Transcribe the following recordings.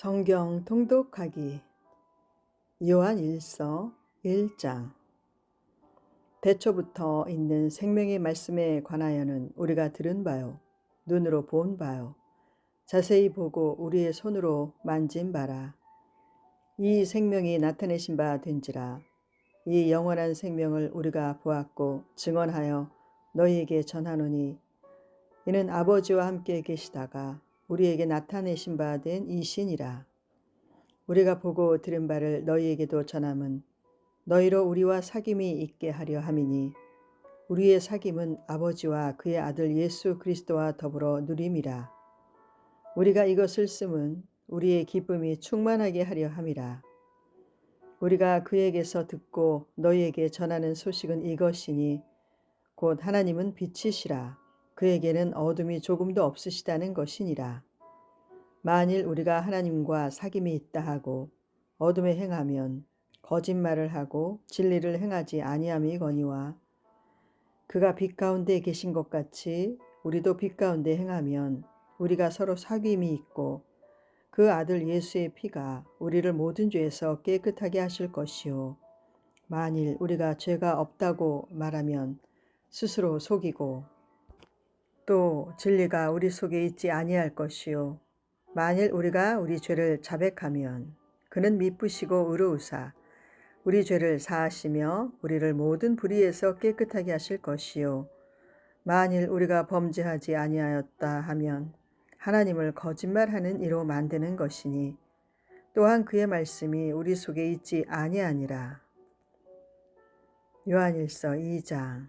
성경 통독하기. 요한 1서 1장. 대초부터 있는 생명의 말씀에 관하여는 우리가 들은 바요. 눈으로 본 바요. 자세히 보고 우리의 손으로 만진 바라. 이 생명이 나타내신 바 된지라. 이 영원한 생명을 우리가 보았고 증언하여 너희에게 전하노니 이는 아버지와 함께 계시다가 우리에게 나타내신 바 된 이 신이라. 우리가 보고 들은 바를 너희에게도 전함은 너희로 우리와 사귐이 있게 하려 함이니 우리의 사귐은 아버지와 그의 아들 예수 그리스도와 더불어 누림이라. 우리가 이것을 쓰면 우리의 기쁨이 충만하게 하려 함이라. 우리가 그에게서 듣고 너희에게 전하는 소식은 이것이니 곧 하나님은 빛이시라. 그에게는 어둠이 조금도 없으시다는 것이니라. 만일 우리가 하나님과 사귐이 있다 하고 어둠에 행하면 거짓말을 하고 진리를 행하지 아니함이거니와 그가 빛 가운데 계신 것 같이 우리도 빛 가운데 행하면 우리가 서로 사귐이 있고 그 아들 예수의 피가 우리를 모든 죄에서 깨끗하게 하실 것이요. 만일 우리가 죄가 없다고 말하면 스스로 속이고 또 진리가 우리 속에 있지 아니할 것이요 만일 우리가 우리 죄를 자백하면 그는 미쁘시고 의로우사 우리 죄를 사하시며 우리를 모든 불의에서 깨끗하게 하실 것이요 만일 우리가 범죄하지 아니하였다 하면 하나님을 거짓말하는 이로 만드는 것이니 또한 그의 말씀이 우리 속에 있지 아니하니라. 요한일서 2장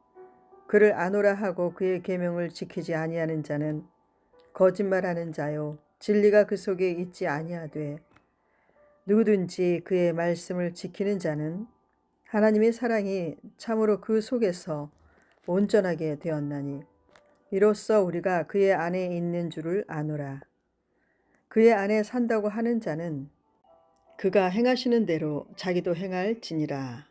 그를 아노라 하고 그의 계명을 지키지 아니하는 자는 거짓말하는 자요 진리가 그 속에 있지 아니하되 누구든지 그의 말씀을 지키는 자는 하나님의 사랑이 참으로 그 속에서 온전하게 되었나니 이로써 우리가 그의 안에 있는 줄을 아노라 그의 안에 산다고 하는 자는 그가 행하시는 대로 자기도 행할지니라.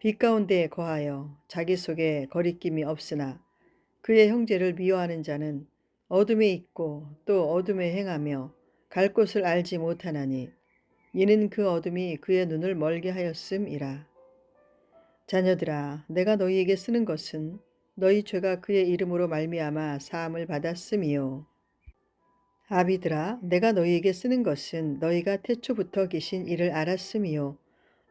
빛 가운데 거하여 자기 속에 거리낌이 없으나 그의 형제를 미워하는 자는 어둠에 있고 또 어둠에 행하며 갈 곳을 알지 못하나니 이는 그 어둠이 그의 눈을 멀게 하였음이라. 자녀들아 내가 너희에게 쓰는 것은 너희 죄가 그의 이름으로 말미암아 사함을 받았음이요. 아비들아 내가 너희에게 쓰는 것은 너희가 태초부터 계신 이를 알았음이요.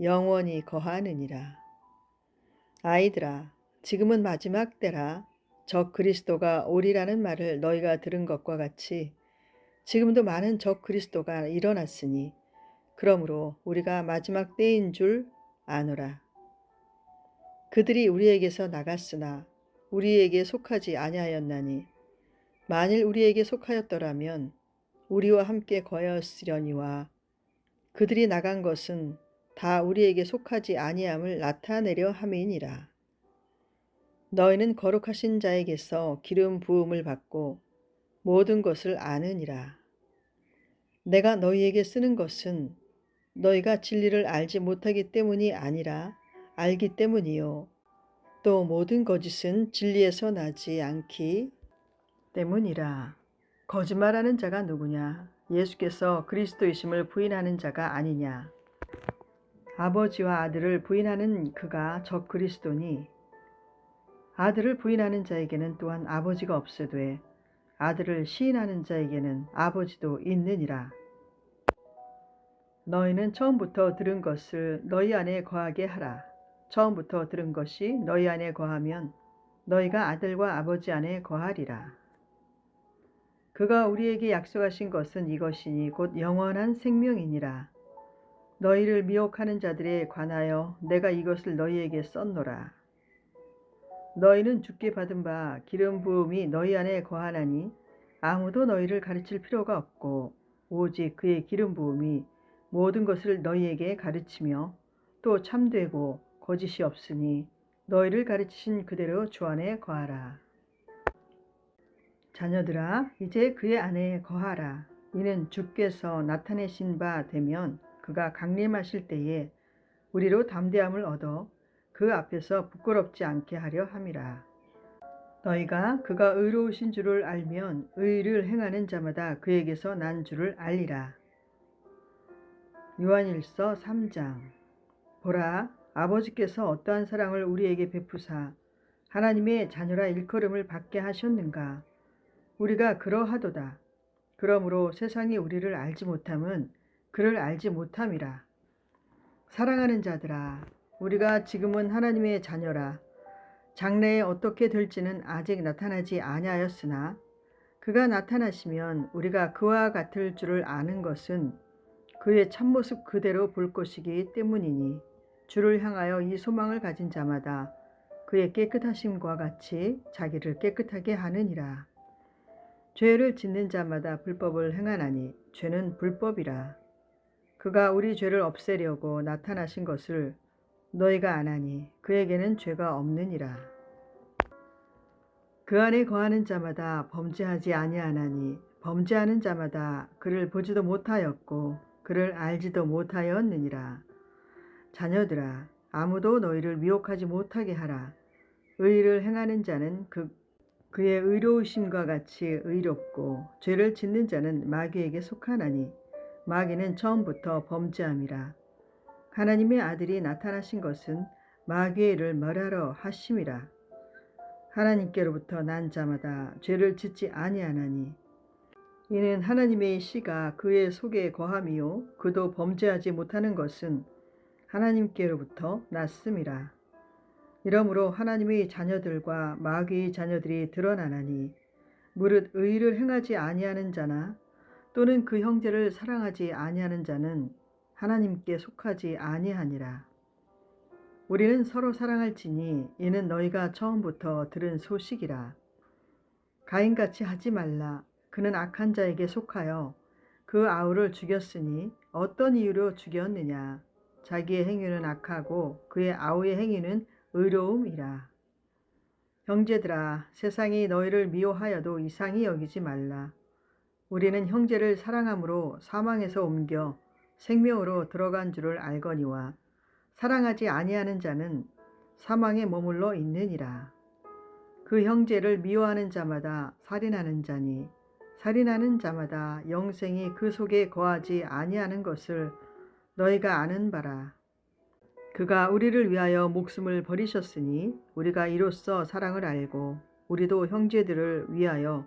영원히 거하느니라. 아이들아, 지금은 마지막 때라 적 그리스도가 오리라는 말을 너희가 들은 것과 같이 지금도 많은 적 그리스도가 일어났으니 그러므로 우리가 마지막 때인 줄 아노라. 그들이 우리에게서 나갔으나 우리에게 속하지 아니하였나니 만일 우리에게 속하였더라면 우리와 함께 거하였으려니와 그들이 나간 것은 다 우리에게 속하지 아니함을 나타내려 함이니라. 너희는 거룩하신 자에게서 기름 부음을 받고 모든 것을 아느니라. 내가 너희에게 쓰는 것은 너희가 진리를 알지 못하기 때문이 아니라 알기 때문이요. 또 모든 거짓은 진리에서 나지 않기 때문이라. 거짓말하는 자가 누구냐? 예수께서 그리스도이심을 부인하는 자가 아니냐? 아버지와 아들을 부인하는 그가 적 그리스도니 아들을 부인하는 자에게는 또한 아버지가 없으되 아들을 시인하는 자에게는 아버지도 있느니라. 너희는 처음부터 들은 것을 너희 안에 거하게 하라. 처음부터 들은 것이 너희 안에 거하면 너희가 아들과 아버지 안에 거하리라. 그가 우리에게 약속하신 것은 이것이니 곧 영원한 생명이니라. 너희를 미혹하는 자들에 관하여 내가 이것을 너희에게 썼노라. 너희는 죽게 받은 바 기름 부음이 너희 안에 거하나니 아무도 너희를 가르칠 필요가 없고 오직 그의 기름 부음이 모든 것을 너희에게 가르치며 또 참되고 거짓이 없으니 너희를 가르치신 그대로 주 안에 거하라. 자녀들아 이제 그의 안에 거하라. 이는 주께서 나타내신 바 되면 그가 강림하실 때에 우리로 담대함을 얻어 그 앞에서 부끄럽지 않게 하려 함이라. 너희가 그가 의로우신 줄을 알면 의를 행하는 자마다 그에게서 난 줄을 알리라. 요한일서 3장 보라 아버지께서 어떠한 사랑을 우리에게 베푸사 하나님의 자녀라 일컬음을 받게 하셨는가 우리가 그러하도다. 그러므로 세상이 우리를 알지 못함은 그를 알지 못함이라. 사랑하는 자들아 우리가 지금은 하나님의 자녀라. 장래에 어떻게 될지는 아직 나타나지 아니하였으나 그가 나타나시면 우리가 그와 같을 줄을 아는 것은 그의 참모습 그대로 볼 것이기 때문이니 주를 향하여 이 소망을 가진 자마다 그의 깨끗하심과 같이 자기를 깨끗하게 하느니라. 죄를 짓는 자마다 불법을 행하나니 죄는 불법이라. 그가 우리 죄를 없애려고 나타나신 것을 너희가 아나니 그에게는 죄가 없느니라. 그 안에 거하는 자마다 범죄하지 아니하나니 범죄하는 자마다 그를 보지도 못하였고 그를 알지도 못하였느니라. 자녀들아 아무도 너희를 미혹하지 못하게 하라. 의를 행하는 자는 그 그의 의로우심과 같이 의롭고 죄를 짓는 자는 마귀에게 속하나니 마귀는 처음부터 범죄함이라. 하나님의 아들이 나타나신 것은 마귀의 일을 멸하러 하심이라. 하나님께로부터 난 자마다 죄를 짓지 아니하나니 이는 하나님의 씨가 그의 속에 거함이요 그도 범죄하지 못하는 것은 하나님께로부터 났음이라. 이러므로 하나님의 자녀들과 마귀의 자녀들이 드러나나니 무릇 의를 행하지 아니하는 자나 또는 그 형제를 사랑하지 아니하는 자는 하나님께 속하지 아니하니라. 우리는 서로 사랑할지니 이는 너희가 처음부터 들은 소식이라. 가인같이 하지 말라. 그는 악한 자에게 속하여 그 아우를 죽였으니 어떤 이유로 죽였느냐. 자기의 행위는 악하고 그의 아우의 행위는 의로움이라. 형제들아 세상이 너희를 미워하여도 이상히 여기지 말라. 우리는 형제를 사랑함으로 사망에서 옮겨 생명으로 들어간 줄을 알거니와 사랑하지 아니하는 자는 사망에 머물러 있느니라. 그 형제를 미워하는 자마다 살인하는 자니 살인하는 자마다 영생이 그 속에 거하지 아니하는 것을 너희가 아는 바라. 그가 우리를 위하여 목숨을 버리셨으니 우리가 이로써 사랑을 알고 우리도 형제들을 위하여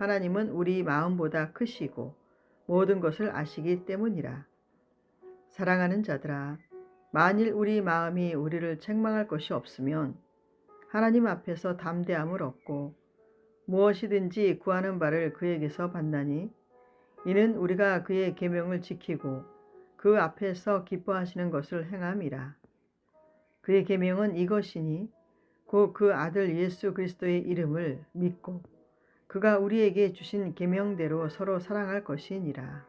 하나님은 우리 마음보다 크시고 모든 것을 아시기 때문이라. 사랑하는 자들아, 만일 우리 마음이 우리를 책망할 것이 없으면 하나님 앞에서 담대함을 얻고 무엇이든지 구하는 바를 그에게서 받나니 이는 우리가 그의 계명을 지키고 그 앞에서 기뻐하시는 것을 행함이라. 그의 계명은 이것이니 곧 그 아들 예수 그리스도의 이름을 믿고 그가 우리에게 주신 계명대로 서로 사랑할 것이니라.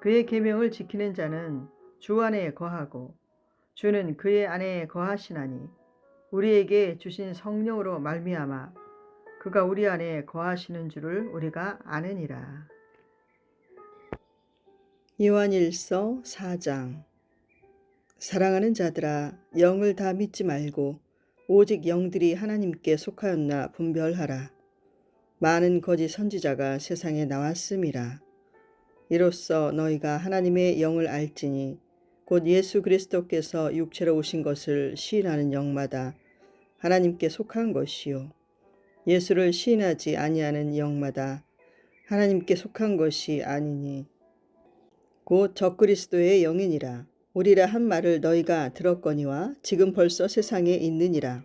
그의 계명을 지키는 자는 주 안에 거하고 주는 그의 안에 거하시나니 우리에게 주신 성령으로 말미암아 그가 우리 안에 거하시는 줄을 우리가 아느니라. 요한일서 4장 사랑하는 자들아 영을 다 믿지 말고 오직 영들이 하나님께 속하였나 분별하라. 많은 거짓 선지자가 세상에 나왔음이라. 이로써 너희가 하나님의 영을 알지니 곧 예수 그리스도께서 육체로 오신 것을 시인하는 영마다 하나님께 속한 것이요. 예수를 시인하지 아니하는 영마다 하나님께 속한 것이 아니니 곧 적그리스도의 영이니라. 우리라 한 말을 너희가 들었거니와 지금 벌써 세상에 있느니라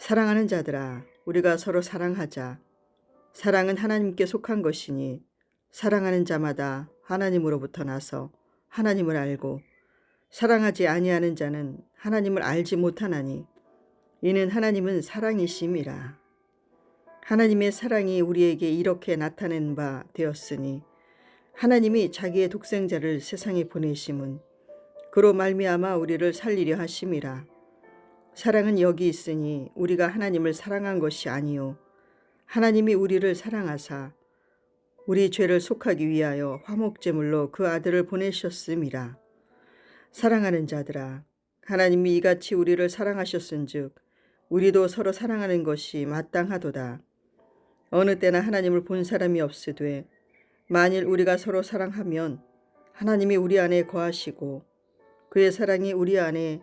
사랑하는 자들아 우리가 서로 사랑하자. 사랑은 하나님께 속한 것이니 사랑하는 자마다 하나님으로부터 나서 하나님을 알고 사랑하지 아니하는 자는 하나님을 알지 못하나니 이는 하나님은 사랑이심이라. 하나님의 사랑이 우리에게 이렇게 나타낸 바 되었으니 하나님이 자기의 독생자를 세상에 보내심은 그로 말미암아 우리를 살리려 하심이라. 사랑은 여기 있으니 우리가 하나님을 사랑한 것이 아니요 하나님이 우리를 사랑하사 우리 죄를 속하기 위하여 화목제물로 그 아들을 보내셨음이라. 사랑하는 자들아 하나님이 이같이 우리를 사랑하셨은즉 우리도 서로 사랑하는 것이 마땅하도다. 어느 때나 하나님을 본 사람이 없으되 만일 우리가 서로 사랑하면 하나님이 우리 안에 거하시고 그의 사랑이 우리 안에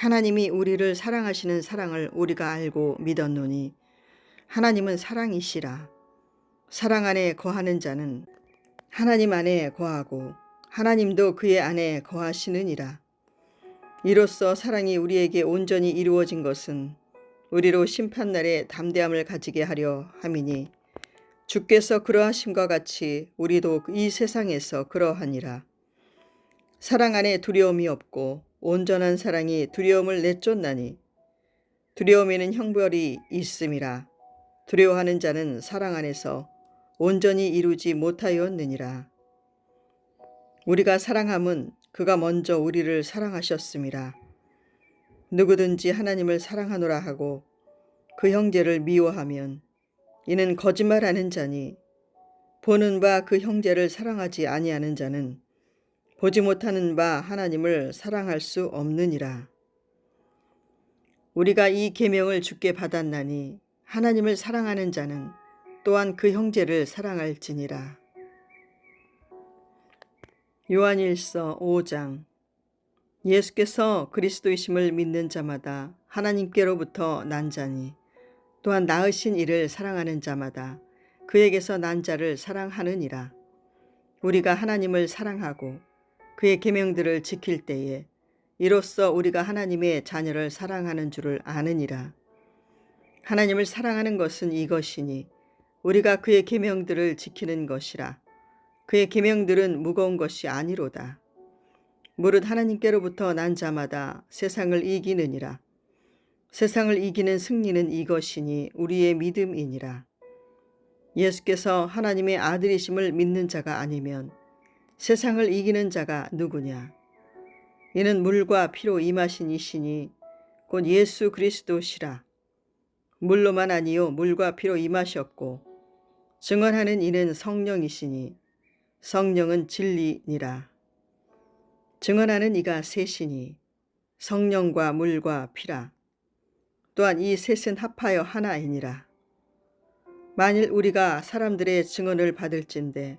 하나님이 우리를 사랑하시는 사랑을 우리가 알고 믿었노니 하나님은 사랑이시라. 사랑 안에 거하는 자는 하나님 안에 거하고 하나님도 그의 안에 거하시느니라. 이로써 사랑이 우리에게 온전히 이루어진 것은 우리로 심판날에 담대함을 가지게 하려 함이니 주께서 그러하심과 같이 우리도 이 세상에서 그러하니라. 사랑 안에 두려움이 없고 온전한 사랑이 두려움을 내쫓나니 두려움에는 형벌이 있음이라. 두려워하는 자는 사랑 안에서 온전히 이루지 못하였느니라. 우리가 사랑함은 그가 먼저 우리를 사랑하셨음이라. 누구든지 하나님을 사랑하노라 하고 그 형제를 미워하면 이는 거짓말하는 자니 보는 바 그 형제를 사랑하지 아니하는 자는 보지 못하는 바 하나님을 사랑할 수 없느니라. 우리가 이 계명을 주께 받았나니 하나님을 사랑하는 자는 또한 그 형제를 사랑할지니라. 요한일서 5장 예수께서 그리스도이심을 믿는 자마다 하나님께로부터 난 자니 또한 낳으신 이를 사랑하는 자마다 그에게서 난 자를 사랑하느니라. 우리가 하나님을 사랑하고 그의 계명들을 지킬 때에 이로써 우리가 하나님의 자녀를 사랑하는 줄을 아느니라. 하나님을 사랑하는 것은 이것이니 우리가 그의 계명들을 지키는 것이라. 그의 계명들은 무거운 것이 아니로다. 무릇 하나님께로부터 난 자마다 세상을 이기느니라. 세상을 이기는 승리는 이것이니 우리의 믿음이니라. 예수께서 하나님의 아들이심을 믿는 자가 아니면 세상을 이기는 자가 누구냐? 이는 물과 피로 임하신 이시니 곧 예수 그리스도시라. 물로만 아니요 물과 피로 임하셨고 증언하는 이는 성령이시니 성령은 진리니라. 증언하는 이가 셋이니 성령과 물과 피라. 또한 이 셋은 합하여 하나이니라. 만일 우리가 사람들의 증언을 받을진대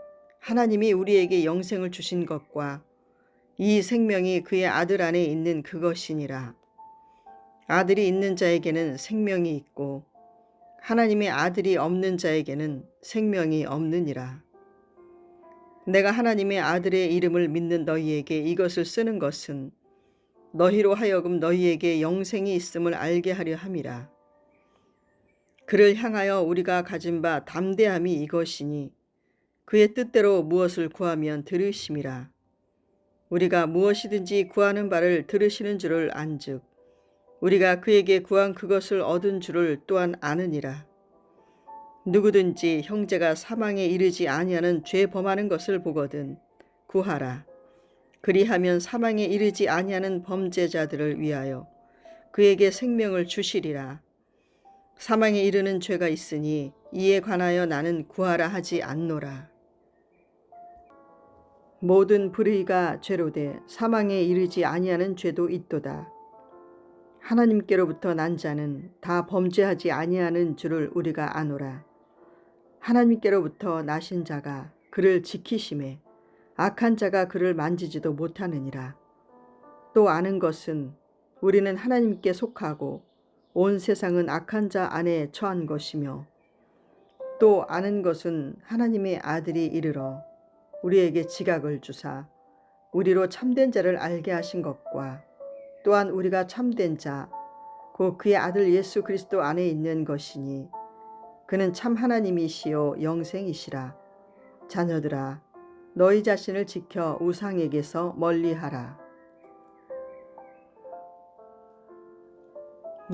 하나님이 우리에게 영생을 주신 것과 이 생명이 그의 아들 안에 있는 그것이니라. 아들이 있는 자에게는 생명이 있고 하나님의 아들이 없는 자에게는 생명이 없느니라. 내가 하나님의 아들의 이름을 믿는 너희에게 이것을 쓰는 것은 너희로 하여금 너희에게 영생이 있음을 알게 하려 함이라. 그를 향하여 우리가 가진 바 담대함이 이것이니 그의 뜻대로 무엇을 구하면 들으심이라. 우리가 무엇이든지 구하는 바를 들으시는 줄을 안즉 우리가 그에게 구한 그것을 얻은 줄을 또한 아느니라. 누구든지 형제가 사망에 이르지 아니하는 죄 범하는 것을 보거든 구하라. 그리하면 사망에 이르지 아니하는 범죄자들을 위하여 그에게 생명을 주시리라. 사망에 이르는 죄가 있으니 이에 관하여 나는 구하라 하지 않노라. 모든 불의가 죄로 돼 사망에 이르지 아니하는 죄도 있도다. 하나님께로부터 난 자는 다 범죄하지 아니하는 줄을 우리가 아노라. 하나님께로부터 나신 자가 그를 지키심에 악한 자가 그를 만지지도 못하느니라. 또 아는 것은 우리는 하나님께 속하고 온 세상은 악한 자 안에 처한 것이며 또 아는 것은 하나님의 아들이 이르러 우리에게 지각을 주사 우리로 참된 자를 알게 하신 것과 또한 우리가 참된 자, 곧 그의 아들 예수 그리스도 안에 있는 것이니 그는 참 하나님이시요 영생이시라. 자녀들아, 너희 자신을 지켜 우상에게서 멀리하라.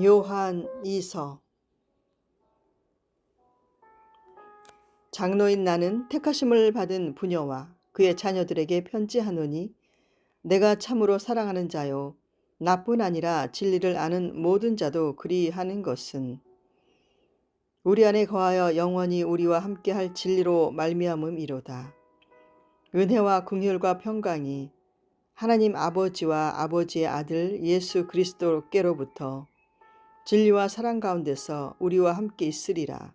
요한 이서 장로인 나는 택하심을 받은 부녀와 그의 자녀들에게 편지하노니 내가 참으로 사랑하는 자요 나뿐 아니라 진리를 아는 모든 자도 그리하는 것은 우리 안에 거하여 영원히 우리와 함께할 진리로 말미암음이로다. 은혜와 긍휼과 평강이 하나님 아버지와 아버지의 아들 예수 그리스도께로부터 진리와 사랑 가운데서 우리와 함께 있으리라.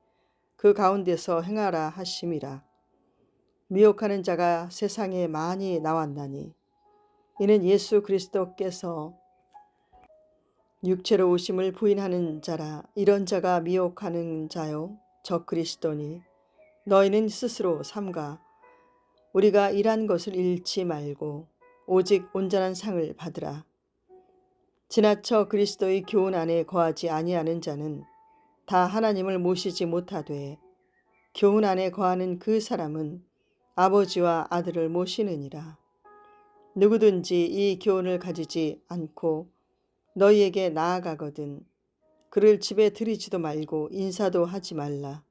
그 가운데서 행하라 하심이라. 미혹하는 자가 세상에 많이 나왔나니 이는 예수 그리스도께서 육체로 오심을 부인하는 자라 이런 자가 미혹하는 자요 저 그리스도니 너희는 스스로 삼가 우리가 일한 것을 잃지 말고 오직 온전한 상을 받으라. 지나쳐 그리스도의 교훈 안에 거하지 아니하는 자는 다 하나님을 모시지 못하되 교훈 안에 거하는 그 사람은 아버지와 아들을 모시느니라. 누구든지 이 교훈을 가지지 않고 너희에게 나아가거든 그를 집에 들이지도 말고 인사도 하지 말라.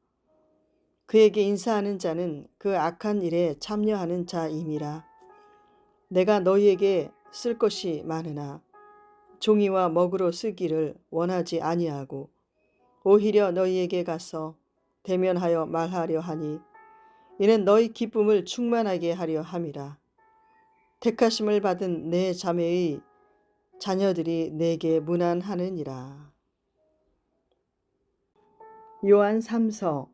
그에게 인사하는 자는 그 악한 일에 참여하는 자임이라. 내가 너희에게 쓸 것이 많으나 종이와 먹으로 쓰기를 원하지 아니하고 오히려 너희에게 가서 대면하여 말하려 하니 이는 너희 기쁨을 충만하게 하려 함이라. 택하심을 받은 내 자매의 자녀들이 내게 문안하느니라. 요한 3서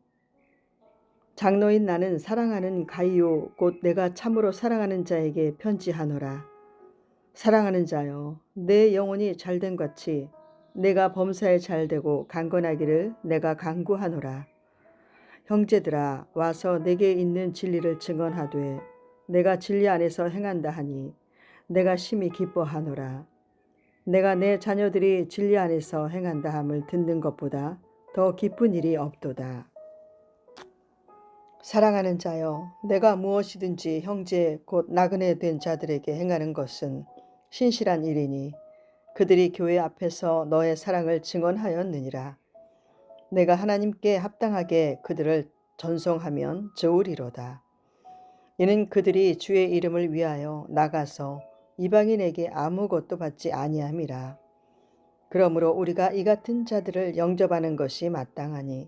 장로인 나는 사랑하는 가이오 곧 내가 참으로 사랑하는 자에게 편지하노라. 사랑하는 자여 내 영혼이 잘된 같이 내가 범사에 잘 되고 강건하기를 내가 강구하노라. 형제들아 와서 내게 있는 진리를 증언하되 내가 진리 안에서 행한다 하니 내가 심히 기뻐하노라. 내가 내 자녀들이 진리 안에서 행한다 함을 듣는 것보다 더 기쁜 일이 없도다. 사랑하는 자여, 내가 무엇이든지 형제 곧 나그네 된 자들에게 행하는 것은 신실한 일이니 그들이 교회 앞에서 너의 사랑을 증언하였느니라. 내가 하나님께 합당하게 그들을 전송하면 좋으리로다. 이는 그들이 주의 이름을 위하여 나가서 이방인에게 아무것도 받지 아니함이라. 그러므로 우리가 이 같은 자들을 영접하는 것이 마땅하니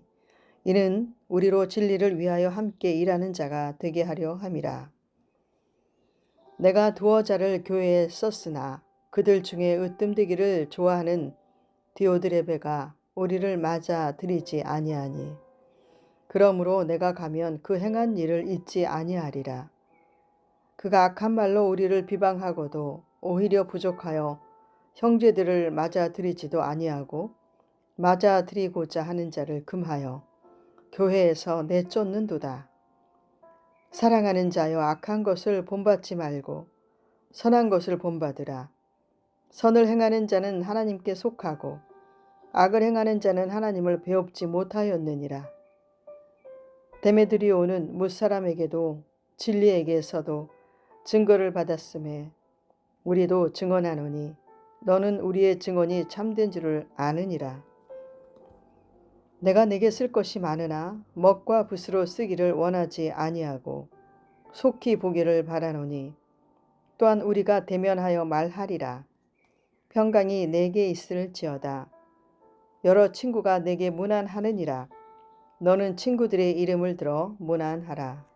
이는 우리로 진리를 위하여 함께 일하는 자가 되게 하려 함이라. 내가 두어 자를 교회에 썼으나 그들 중에 으뜸되기를 좋아하는 디오드레베가 우리를 맞아 들이지 아니하니 그러므로 내가 가면 그 행한 일을 잊지 아니하리라. 그가 악한 말로 우리를 비방하고도 오히려 부족하여 형제들을 맞아 들이지도 아니하고 맞아 들이고자 하는 자를 금하여 교회에서 내쫓는도다. 사랑하는 자여 악한 것을 본받지 말고 선한 것을 본받으라. 선을 행하는 자는 하나님께 속하고 악을 행하는 자는 하나님을 배웁지 못하였느니라. 데메드리오는 무사람에게도 진리에게서도 증거를 받았음에 우리도 증언하노니 너는 우리의 증언이 참된 줄을 아느니라. 내가 내게 쓸 것이 많으나 먹과 붓으로 쓰기를 원하지 아니하고 속히 보기를 바라노니 또한 우리가 대면하여 말하리라. 평강이 내게 있을지어다. 여러 친구가 내게 문안하느니라. 너는 친구들의 이름을 들어 문안하라.